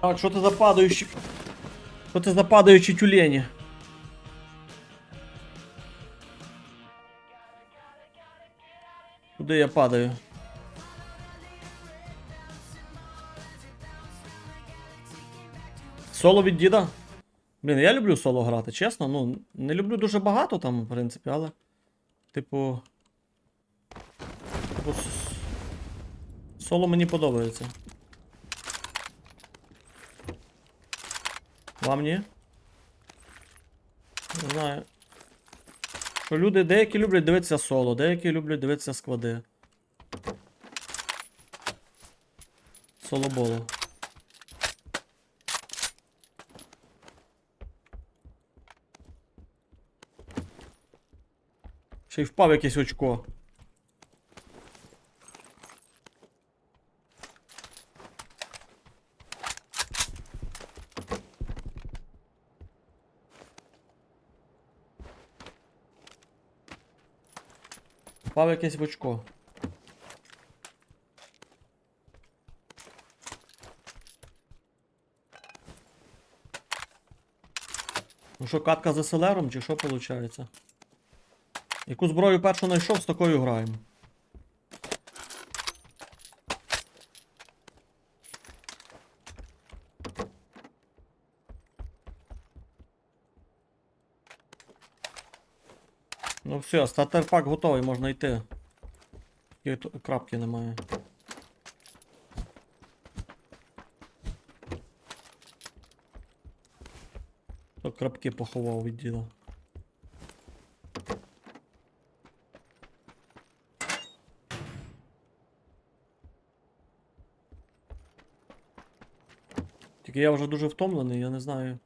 Так, що це за падаючі. Що це за падаючі тюлені? Куди я падаю? Соло від діда? Блін, я люблю соло грати, чесно. Ну, не люблю дуже багато там, в принципі, але. Типу. Типу. Соло мені подобається. Вам ні? Не знаю. Що люди деякі люблять дивитися соло, деякі люблять дивитися склади. Соло-боло. Ще й впав якесь очко. Впав якесь в очко. Ну що, катка за селером, чи що виходить? Яку зброю першу знайшов, з такою граємо. Все, стартер-пак готовий, можна йти. То- крапки немає. То крапки поховав від діла. Тільки я вже дуже втомлений, я не знаю.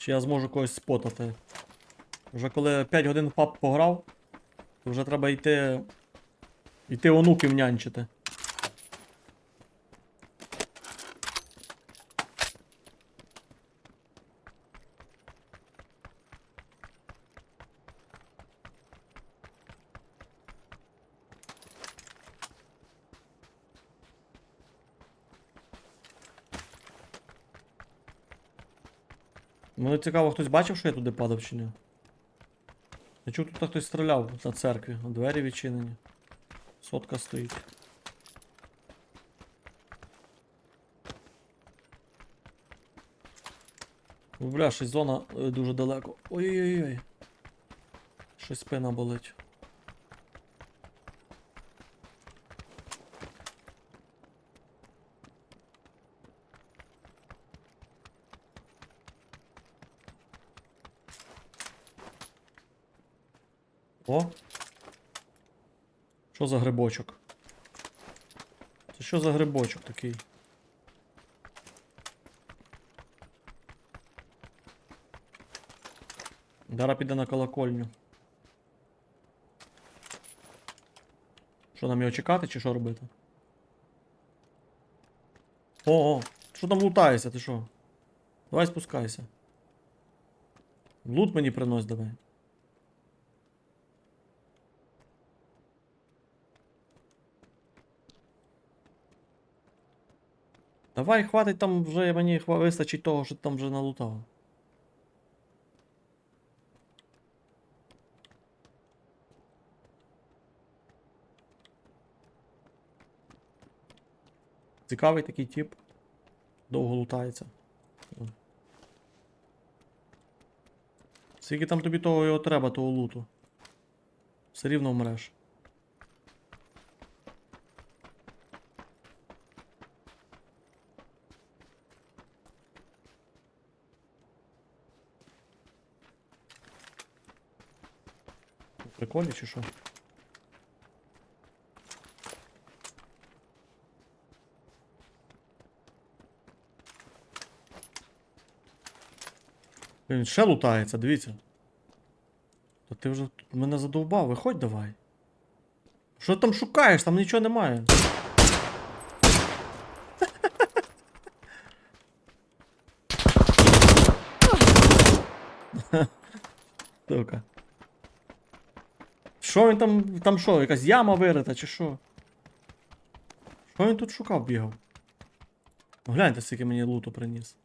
Чи я зможу когось спотати. Вже коли 5 годин пап пограв, то вже треба йти. йти онуків нянчити. Цікаво, хтось бачив, що я туди падав чи ні? Я чув, тут хтось стріляв на церкві, двері відчинені. Сотка стоїть. Бля, щось зона е, дуже далеко. Ой-ой-ой. Щось спина болить. О! Що за грибочок? Це що за грибочок такий? Дара піде на колокольню. Що нам його чекати чи що робити? О, о, що там лутаєшся, ти що? Давай спускайся. Лут мені принось давай. Давай, хватить там вже мені вистачить того, що там вже налутав. Цікавий такий тип. Довго лутається. Скільки там тобі того його треба, того луту? Все рівно вмреш. Прикольно чи що? Він ще лутається, дивіться. Та ти вже тут мене задовбав, виходь давай. Що ти там шукаєш? Там нічого немає. Сука. Що він там. Там що, якась яма вирита, чи що? Що він тут шукав, бігав? Ну, гляньте, скільки мені луту приніс.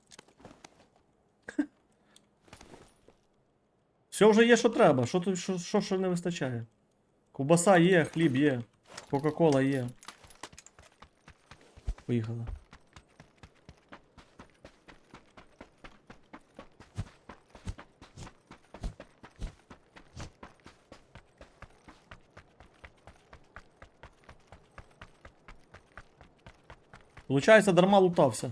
Все вже є, що треба. Що тут що, що, що не вистачає? Ковбаса є, хліб є, Кока-Кола є. Поїхали. Получається, дарма лутався.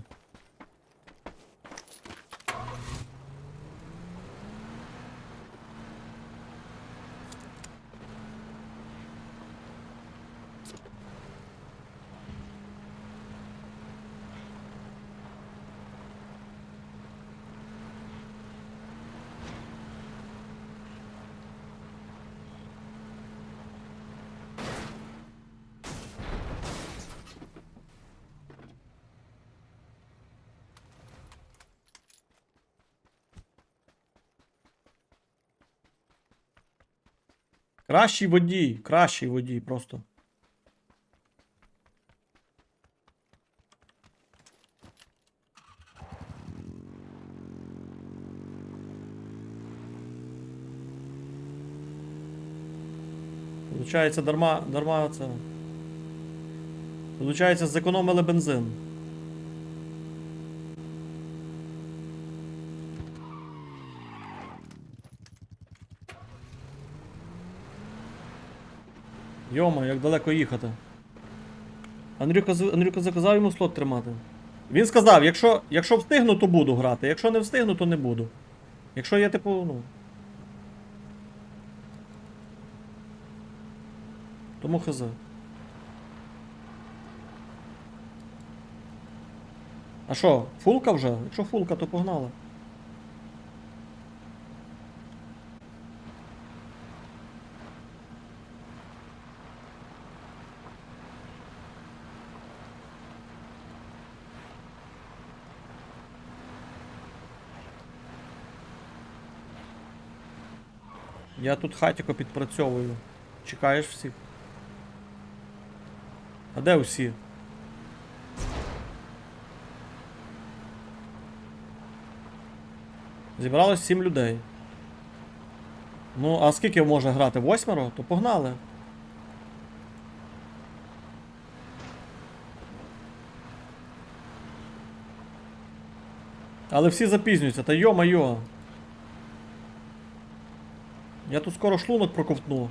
Кращий водій, кращий водій просто. Получається, дарма, дарма це. Получається, зекономили бензин. Йома, як далеко їхати. Андрюка, Андрюка заказав йому слот тримати. Він сказав, якщо, якщо встигну, то буду грати. Якщо не встигну, то не буду. Якщо я типу, ну. Тому хз. А що, фулка вже? Якщо фулка, то погнали. Я тут хатіко підпрацьовую. Чекаєш всіх? А де усі? Зібралось 7 людей. Ну, а скільки може грати? Восьмеро? То погнали. Але всі запізнюються, та йо-майо. Я тут скоро шлунок проковтну.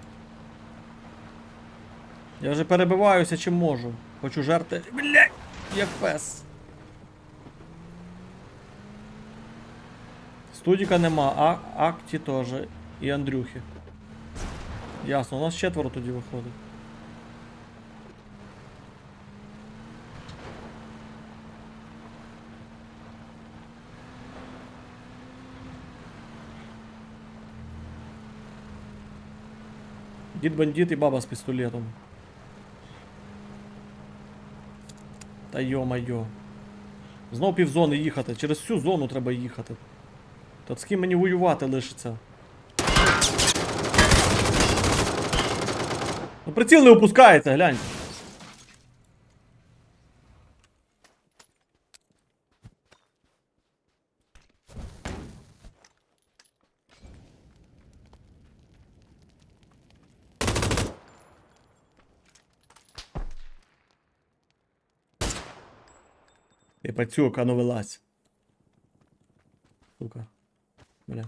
Я вже перебиваюся чим можу. Хочу жерти. Блять! як пес. Студіка нема, а акті теж. І Андрюхи. Ясно, у нас четверо тоді виходить. Дід бандит і баба з пістолетом. Та йо-майо. Знов півзони їхати. Через всю зону треба їхати. Та з ким мені воювати лишиться. Ну приціл не опускається, глянь. Ти пацюка, ну вилазь. Сука. Бля.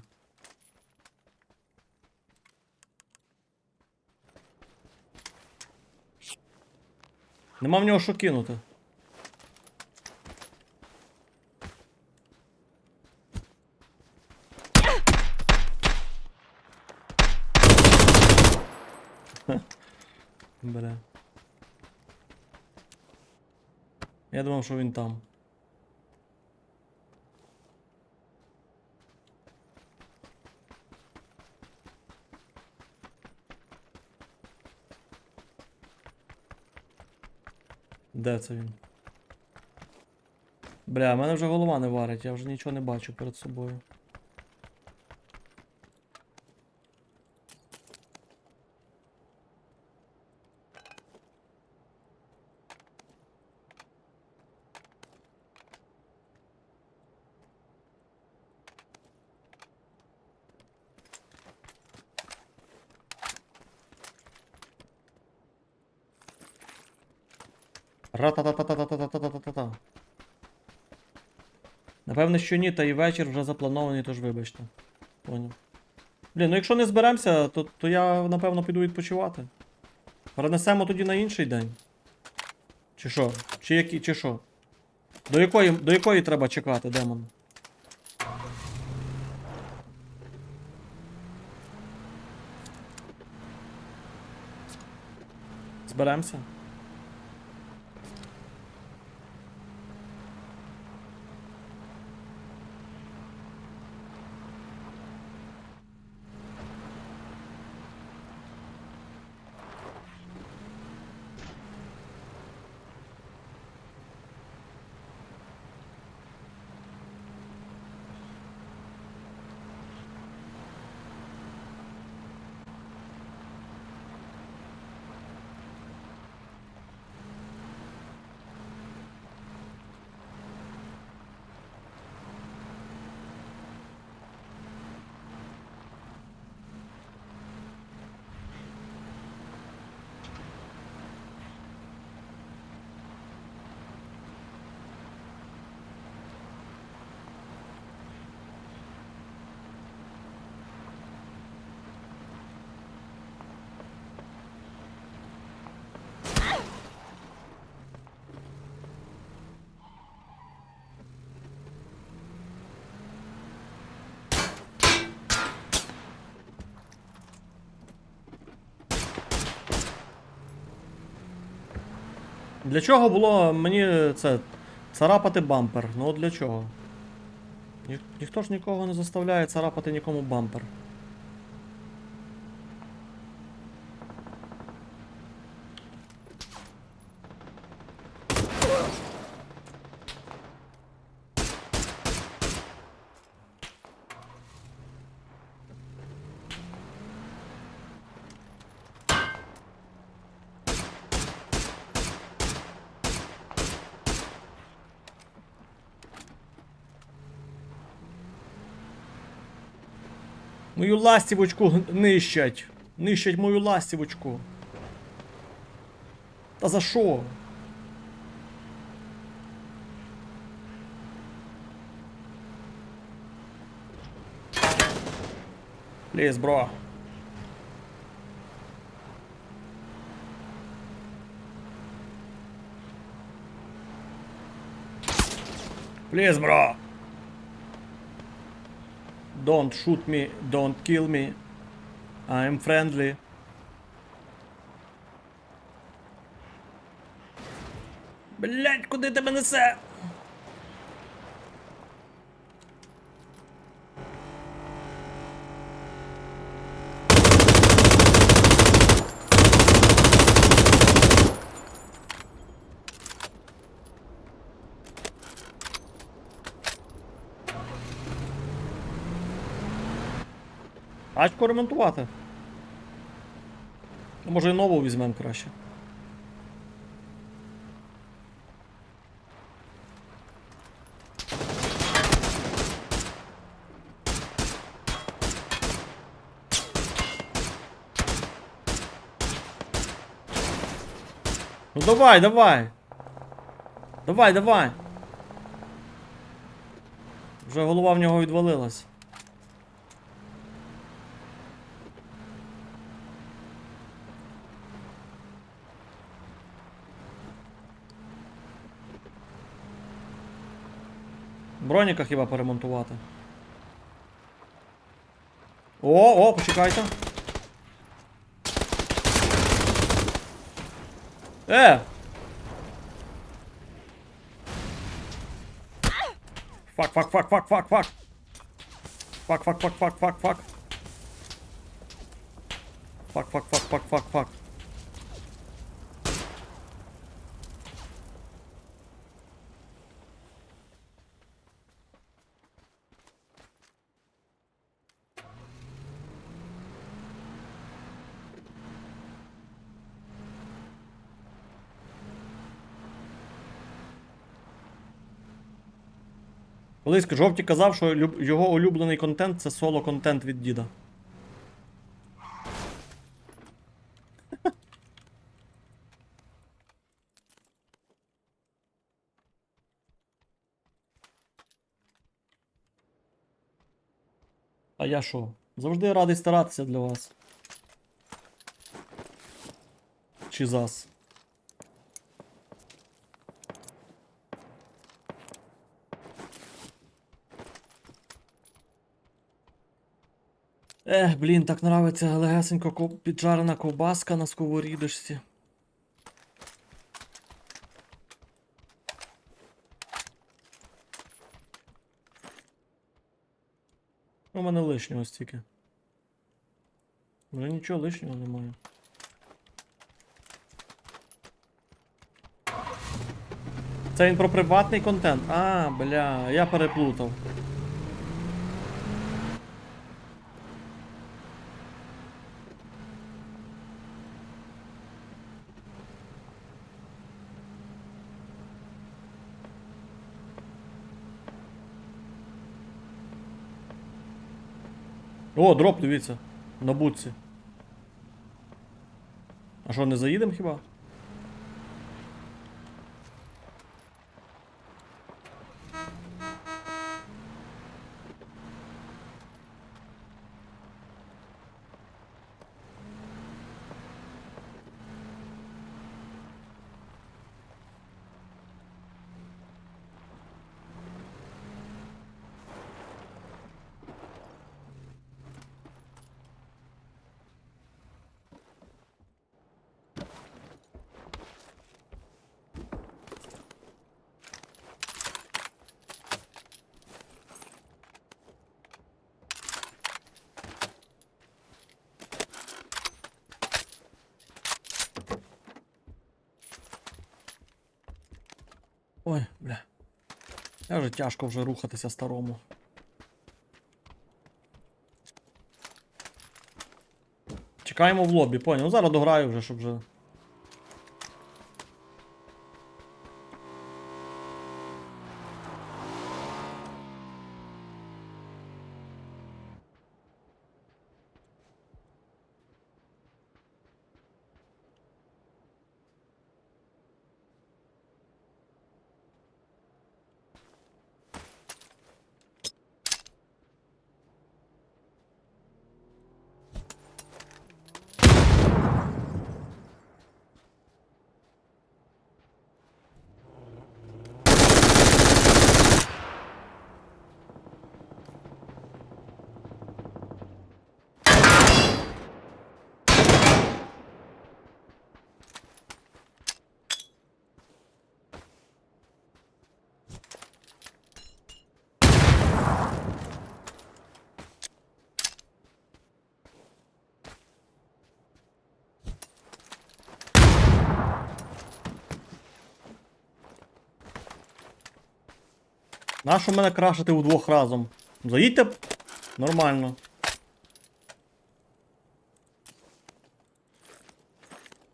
Нема в нього що кинути. Бля. Я думав, що він там. Де це він? Бля, в мене вже голова не варить, я вже нічого не бачу перед собою. Напевне, що ні, та і вечір вже запланований, тож вибачте. Поняв. Блін, ну якщо не зберемося, то, то я напевно піду відпочивати. Перенесемо тоді на інший день. Чи що? Чи які, чи що? До якої, до якої треба чекати, демон? Зберемося? Для чого було мені це царапати бампер? Ну от для чого? Ні, ніхто ж нікого не заставляє царапати нікому бампер. Мою ластівочку нищать. Нищать мою ластівочку. Та за що? Пліз, бро. Пліз, бро. Don't shoot me, don't kill me. I'm friendly. Блять, куди тебе несе? Тачку ремонтувати. Ну, Може і нову візьмемо краще. Ну давай, давай. Давай, давай. Вже голова в нього відвалилась. Броніка хіба поремонтувати. О, о, почекайте. Е! Фак, фак, фак, фак, фак, фак. Фак, фак, фак, фак, фак, фак. Фак, фак, фак, фак, фак, фак. Колись жовті казав, що його улюблений контент це соло контент від діда. А я що? Завжди радий старатися для вас. Чи зас. Ех, блін, так нравиться легесенько піджарена ковбаска на сковорідочці. У мене лишнього стільки. Вже нічого лишнього немає. Це він про приватний контент. А, бля, я переплутав. О, дроп, дивіться. На будці. А що, не заїдемо хіба? Ой, бля. Я вже тяжко вже рухатися старому. Чекаємо в лобі, поняв. Ну зараз дограю вже, щоб вже. Нащо мене крашити вдвох разом? Заїдьте. Нормально.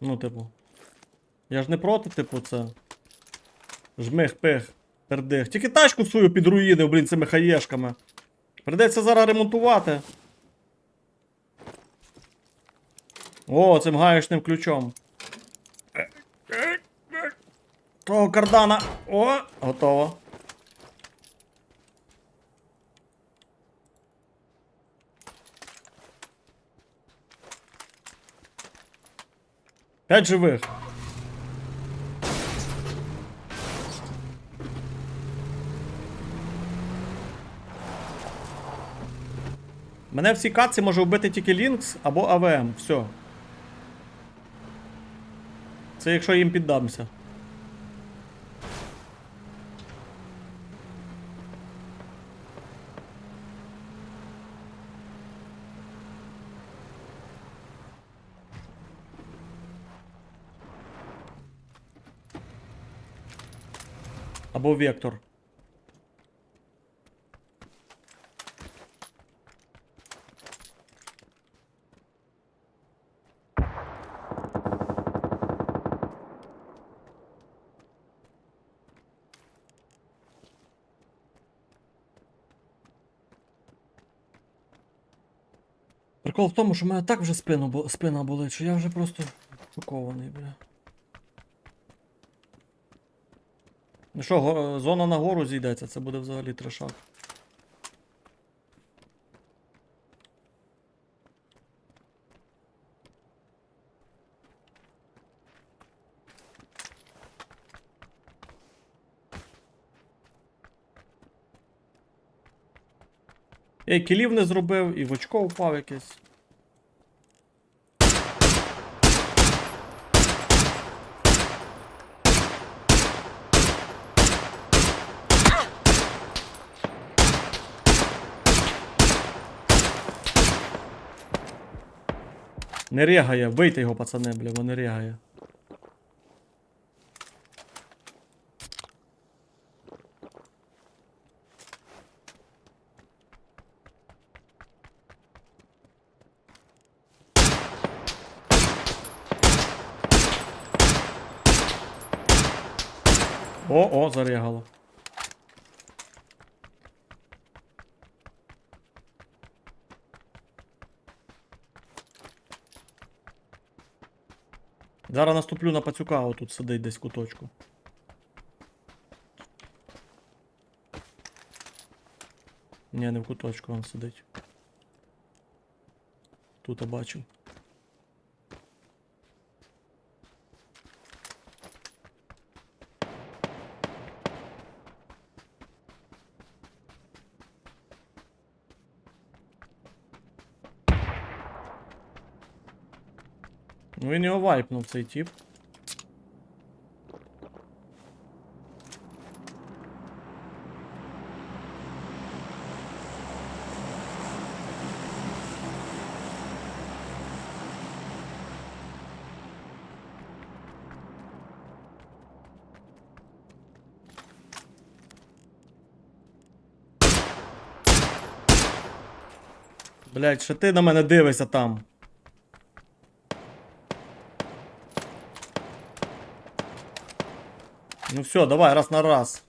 Ну, типу. Я ж не проти, типу, це. Жмих, пих, пердих. Тільки тачку свою підруїнив, блін, цими хаєшками. Придеться зараз ремонтувати. О, цим гаєшним ключом. Того кардана. О, готово. П'ять живих. Мене в цій каці може вбити тільки Лінкс або АВМ. Все. Це якщо їм піддамся. Або Вектор. Прикол в тому, що в мене так вже спину, спина болить, що я вже просто шокований, бля. Ну що, зона на гору зійдеться, це буде взагалі трешак. Я і кілів не зробив, і в очко впав якесь. Не рягає, бийте його, пацани, бля, бо не рягає. О, о, зарягало. Зараз наступлю на пацюка, отут сидить десь куточку. Ні, не в куточку він сидить. Тут я бачив. Ну він його вайпнув цей тип. Блять, що ти на мене дивишся там? Ну все, давай, раз на раз.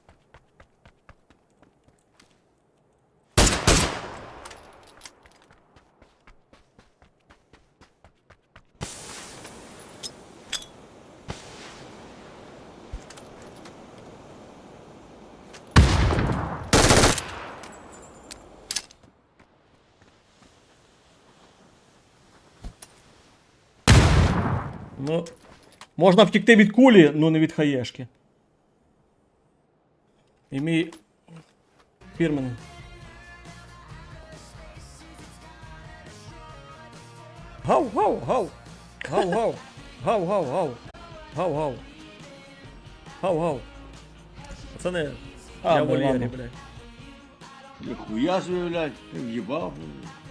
Ну, можна втікти від кулі, ну не від хаєшки. І мій фірменний. Гав, гав, гав. Гав, гав. Гав, гав, гав. Гав, гав. Гав, гав. Пацани, А, я в вольєрі, блядь. Ніхуя блядь, ти в'їбав. блядь.